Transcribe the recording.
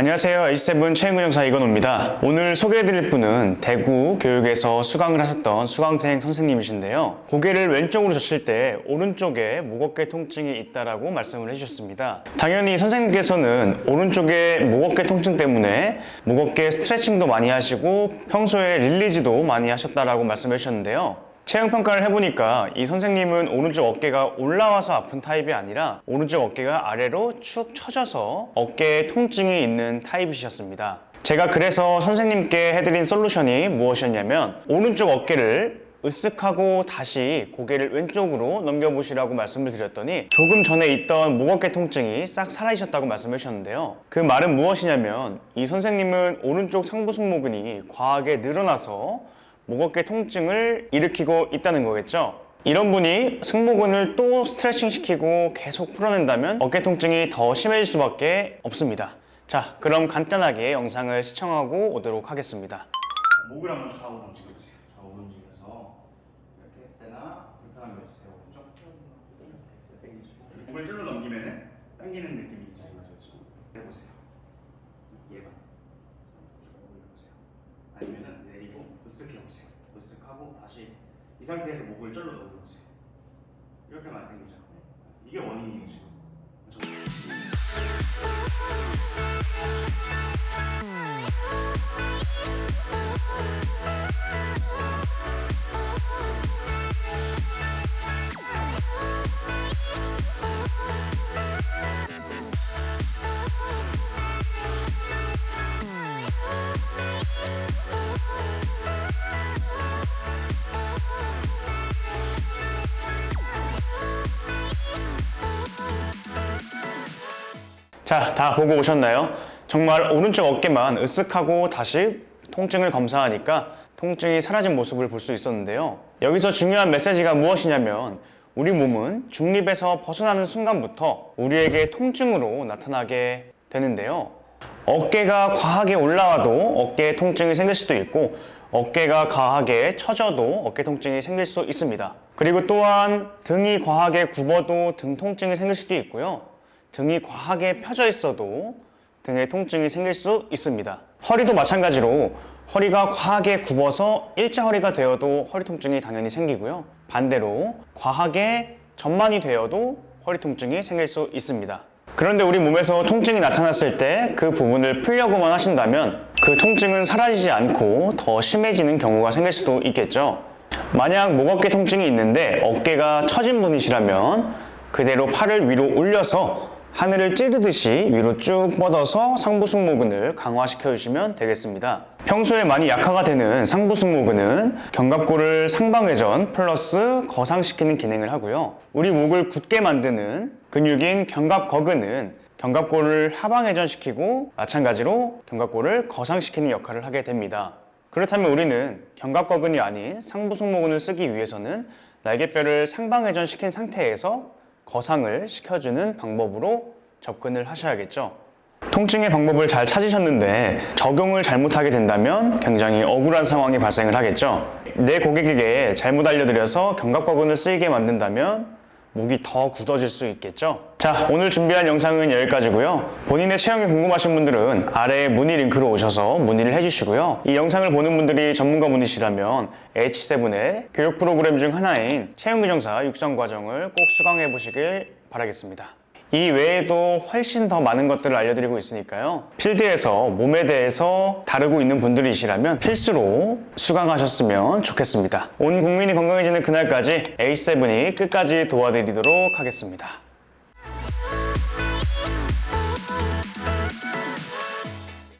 안녕하세요. H7 최인근 형사 이건호입니다. 오늘 소개해드릴 분은 대구 교육에서 수강을 하셨던 수강생 선생님이신데요. 고개를 왼쪽으로 젖힐 때 오른쪽에 목어깨 통증이 있다라고 말씀을 해주셨습니다. 당연히 선생님께서는 오른쪽에 목어깨 통증 때문에 목어깨 스트레칭도 많이 하시고 평소에 릴리즈도 많이 하셨다라고 말씀해 주셨는데요. 체형 평가를 해보니까 이 선생님은 오른쪽 어깨가 올라와서 아픈 타입이 아니라 오른쪽 어깨가 아래로 축 처져서 어깨에 통증이 있는 타입이셨습니다. 제가 그래서 선생님께 해드린 솔루션이 무엇이었냐면 오른쪽 어깨를 으쓱하고 다시 고개를 왼쪽으로 넘겨보시라고 말씀을 드렸더니 조금 전에 있던 목어깨 통증이 싹 사라지셨다고 말씀해 주셨는데요. 그 말은 무엇이냐면 이 선생님은 오른쪽 상부 승모근이 과하게 늘어나서 목어깨 통증을 일으키고 있다는 거겠죠. 이런 분이 승모근을 또 스트레칭 시키고 계속 풀어낸다면 어깨 통증이 더 심해질 수밖에 없습니다. 자, 그럼 간단하게 영상을 시청하고 오도록 하겠습니다. 목을 한번 좌우 움직여보세요. 좌우 움직여서 이렇게 했을 때나 불편한 거 있으세요. 오른쪽 당기시고 목을 찔러 넘기면 당기는 느낌이 있으신 거죠. 지금. 해보세요. 얘가 쭉 올려보세요. 아니면은 내리고 으쓱 해보세요. 으쓱 하고 다시 이 상태에서 목을 쩔러 넣어보세요. 이렇게만 당기죠. 이게 원인이에요 자, 다 보고 오셨나요? 정말 오른쪽 어깨만 으쓱하고 다시 통증을 검사하니까 통증이 사라진 모습을 볼 수 있었는데요. 여기서 중요한 메시지가 무엇이냐면 우리 몸은 중립에서 벗어나는 순간부터 우리에게 통증으로 나타나게 되는데요. 어깨가 과하게 올라와도 어깨에 통증이 생길 수도 있고 어깨가 과하게 처져도 어깨 통증이 생길 수 있습니다. 그리고 또한 등이 과하게 굽어도 등 통증이 생길 수도 있고요. 등이 과하게 펴져 있어도 등에 통증이 생길 수 있습니다. 허리도 마찬가지로 허리가 과하게 굽어서 일자 허리가 되어도 허리 통증이 당연히 생기고요. 반대로 과하게 전만이 되어도 허리 통증이 생길 수 있습니다. 그런데 우리 몸에서 통증이 나타났을 때 그 부분을 풀려고만 하신다면 그 통증은 사라지지 않고 더 심해지는 경우가 생길 수도 있겠죠. 만약 목 어깨 통증이 있는데 어깨가 처진 분이시라면 그대로 팔을 위로 올려서 하늘을 찌르듯이 위로 쭉 뻗어서 상부 승모근을 강화시켜 주시면 되겠습니다. 평소에 많이 약화가 되는 상부 승모근은 견갑골을 상방회전 플러스 거상시키는 기능을 하고요. 우리 목을 굳게 만드는 근육인 견갑거근은 견갑골을 하방회전시키고 마찬가지로 견갑골을 거상시키는 역할을 하게 됩니다. 그렇다면 우리는 견갑거근이 아닌 상부 승모근을 쓰기 위해서는 날개뼈를 상방회전시킨 상태에서 거상을 시켜주는 방법으로 접근을 하셔야겠죠. 통증의 방법을 잘 찾으셨는데 적용을 잘못하게 된다면 굉장히 억울한 상황이 발생을 하겠죠. 내 고객에게 잘못 알려드려서 견갑거근을 쓰이게 만든다면 목이 더 굳어질 수 있겠죠. 자, 오늘 준비한 영상은 여기까지고요. 본인의 체형이 궁금하신 분들은 아래 문의 링크로 오셔서 문의를 해주시고요. 이 영상을 보는 분들이 전문가 분이시라면 H7의 교육 프로그램 중 하나인 체형교정사 육성 과정을 꼭 수강해 보시길 바라겠습니다. 이 외에도 훨씬 더 많은 것들을 알려드리고 있으니까요. 필드에서 몸에 대해서 다루고 있는 분들이시라면 필수로 수강하셨으면 좋겠습니다. 온 국민이 건강해지는 그날까지 H7이 끝까지 도와드리도록 하겠습니다.